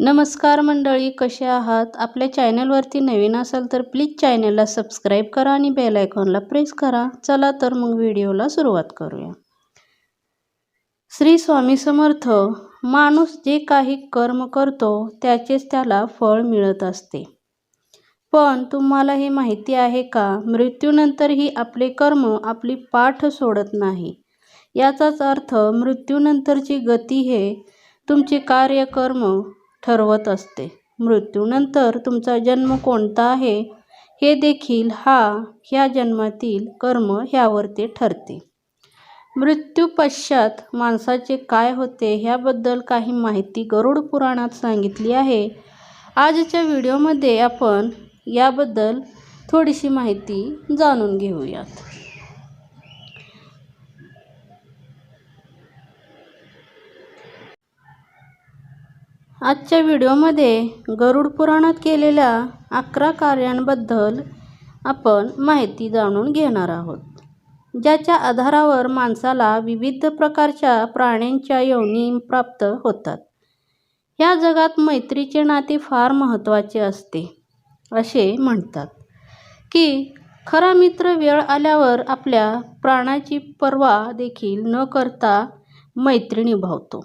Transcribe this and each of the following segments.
नमस्कार मंडळी कसे आहात? आपल्या चॅनलवरती नवीन असाल तर प्लीज चॅनलला सबस्क्राईब करा आणि बेल आयकॉनला प्रेस करा. चला तर मग व्हिडिओला सुरुवात करूया. श्री स्वामी समर्थ माणूस जे काही कर्म करतो त्याचेच त्याला फळ मिळत असते. पण तुम्हाला हे माहिती आहे का? मृत्यूनंतरही आपले कर्म आपली पाठ सोडत नाही. याचाच अर्थ मृत्यूनंतरची गती हे तुमचे कार्यकर्म ठरवत असते. मृत्यूनंतर तुमचा जन्म कोणता आहे हे देखील हा ह्या जन्मातील कर्म ह्यावर ते ठरते मृत्यूपश्चात माणसाचे काय होते ह्याबद्दल काही माहिती गरुड पुराणात सांगितली आहे. आजच्या व्हिडिओमध्ये आपण याबद्दल थोडीशी माहिती जाणून घेऊयात. आजच्या व्हिडिओमध्ये गरुड पुराणात केलेल्या अकरा कार्यांबद्दल आपण माहिती जाणून घेणार आहोत. ज्याच्या आधारावर माणसाला विविध प्रकारच्या प्राण्यांच्या योनी प्राप्त होतात. ह्या जगात मैत्रीचे नाते फार महत्त्वाचे असते असे म्हणतात. की खरा मित्र वेळ आल्यावर आपल्या प्राणाची पर्वा देखील न करता मैत्री निभावतो.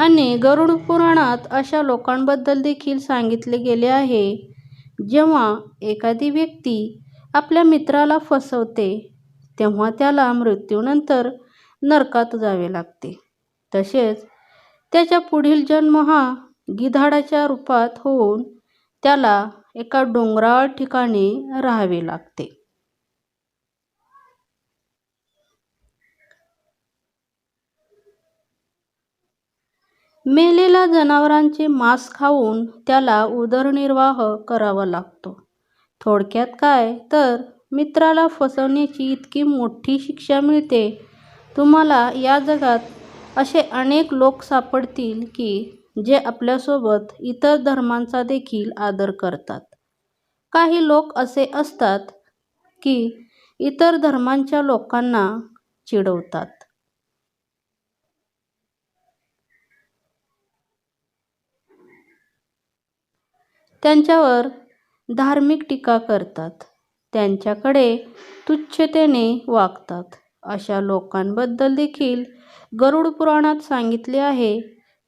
आणि गरुड पुराणात अशा लोकांबद्दल देखील सांगितले गेले आहे. जेव्हा एखादी व्यक्ती आपल्या मित्राला फसवते तेव्हा त्याला मृत्यूनंतर नरकात जावे लागते. तसेच त्याच्या पुढील जन्म हा गिधाडाच्या रूपात होऊन त्याला एका डोंगराळ ठिकाणी राहावे लागते. मेलेल्या जनावरांचे मांस खाऊन त्याला उदरनिर्वाह करावा लागतो. थोडक्यात काय? तर मित्राला फसवण्याची इतकी मोठी शिक्षा मिळते. तुम्हाला या जगात असे अनेक लोक सापडतील की जे आपल्यासोबत इतर धर्मांचा देखील आदर करतात. काही लोक असे असतात की इतर धर्मांच्या लोकांना चिडवतात. त्यांच्यावर धार्मिक टीका करतात. त्यांच्याकडे तुच्छतेने वागतात. अशा लोकांबद्दल देखील गरुड पुराणात सांगितले आहे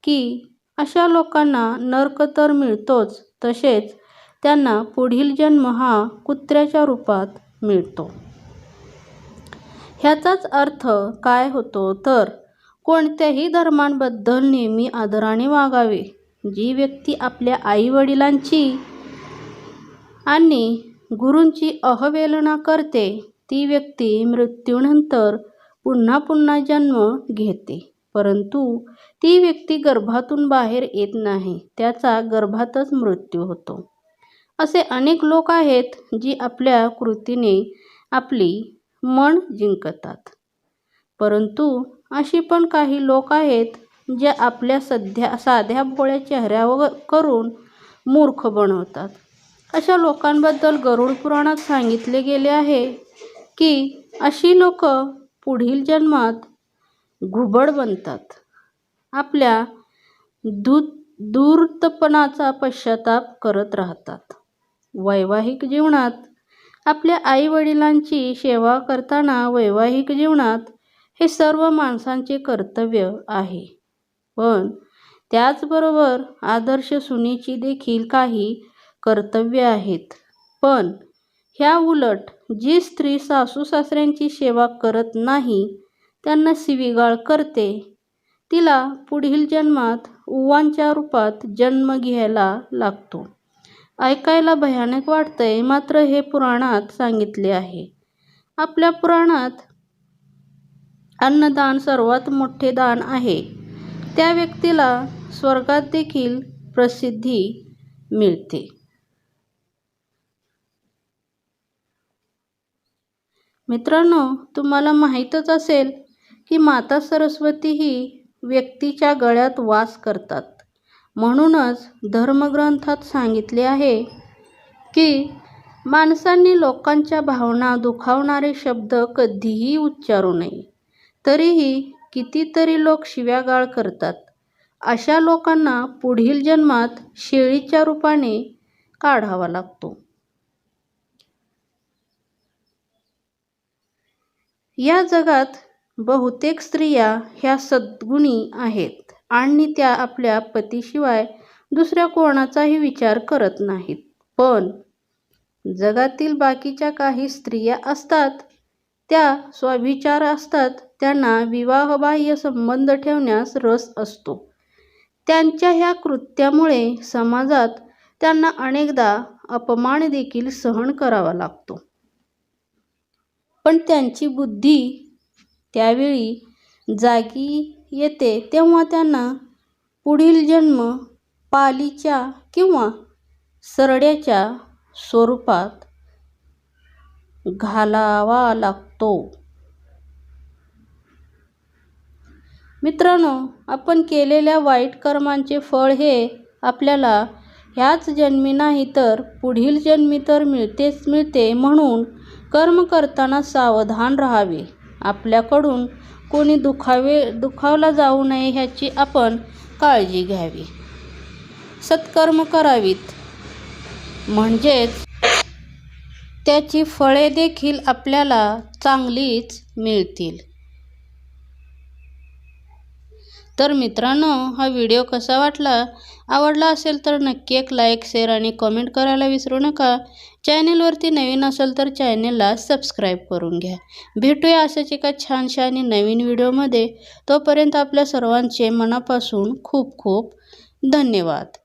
की अशा लोकांना नर्क तर मिळतोच तसेच त्यांना पुढील जन्म हा कुत्र्याच्या रूपात मिळतो. ह्याचाच अर्थ काय होतो? तर कोणत्याही धर्मांबद्दल नेहमी आदराने वागावे. जी व्यक्ती आपल्या आईवडिलांची आणि गुरूंची अवहेलना करते ती व्यक्ती मृत्यूनंतर पुन्हा पुन्हा जन्म घेते. परंतु ती व्यक्ती गर्भातून बाहेर येत नाही त्याचा गर्भातच मृत्यू होतो. असे अनेक लोक आहेत जी आपल्या कृतीने आपली मन जिंकतात. परंतु अशी पण काही लोक आहेत जे आपल्या सध्या साध्या भोळ्या चेहऱ्यावर करून मूर्ख बनवतात. अशा लोकांबद्दल गरुड पुराणात सांगितले गेले आहे की अशी लोक पुढील जन्मात घुबड बनतात. आपल्या दू दूर्तपणाचा पश्चाताप करत राहतात. वैवाहिक जीवनात आपल्या आईवडिलांची सेवा करताना वैवाहिक जीवनात हे सर्व माणसांचे कर्तव्य आहे. पण त्याचबरोबर आदर्श सुनेची देखील काही कर्तव्य आहेत. पण ह्या उलट जी स्त्री सासू सासऱ्यांची सेवा करत नाही त्यांना शिवीगाळ करते. तिला पुढील जन्मात उवांच्या रूपात जन्म घ्यायला लागतो. ऐकायला भयानक वाटतंय मात्र हे पुराणात सांगितले आहे. आपल्या पुराणात अन्नदान सर्वात मोठे दान आहे. त्या व्यक्तीला स्वर्गात देखील प्रसिद्धी मिळते. मित्रांनो तुम्हाला माहीतच असेल की माता सरस्वती ही व्यक्तीच्या गळ्यात वास करतात. म्हणूनच धर्मग्रंथात सांगितले आहे की माणसांनी लोकांच्या भावना दुखावणारे शब्द कधीही उच्चारू नये. तरीही कितीतरी लोक शिव्यागाळ करतात. अशा लोकांना पुढील जन्मात शेळीच्या रूपाने काढावा लागतो. या जगात बहुतेक स्त्रिया ह्या सद्गुणी आहेत आणि त्या आपल्या पतीशिवाय दुसऱ्या कोणाचाही विचार करत नाहीत. पण जगातील बाकीच्या काही स्त्रिया असतात त्या स्वाभिचार असतात त्यांना विवाहबाह्य संबंध ठेवण्यास रस असतो. त्यांच्या ह्या कृत्यामुळे समाजात त्यांना अनेकदा अपमान देखील सहन करावा लागतो. पण त्यांची बुद्धी त्यावेळी जागी येते तेव्हा त्यांना पुढील जन्म पालीच्या किंवा सरड्याच्या स्वरूपात घालावा लागतो. मित्रांनो आपण केलेल्या वाईट कर्मांचे फळ हे आपल्याला ह्याच जन्मी नाही तर पुढील जन्मी तर मिळतेच मिळते म्हणून कर्म करताना सावधान राहावे. आपल्याकडून कोणी दुखावे दुखावला जाऊ नये ह्याची आपण काळजी घ्यावी. सत्कर्म करावीत. म्हणजेच त्याची फळे देखील आपल्याला चांगलीच मिळतील. तर मित्रांनो हा व्हिडिओ कसा वाटला? आवडला असेल तर नक्की एक लाईक शेअर आणि कमेंट करायला विसरू नका. चॅनेलवरती नवीन असेल तर चॅनेलला सबस्क्राईब करून घ्या. भेटूया अशाच एका छानशा आणि नवीन व्हिडिओमध्ये. तोपर्यंत आपल्या सर्वांचे मनापासून खूप खूप धन्यवाद.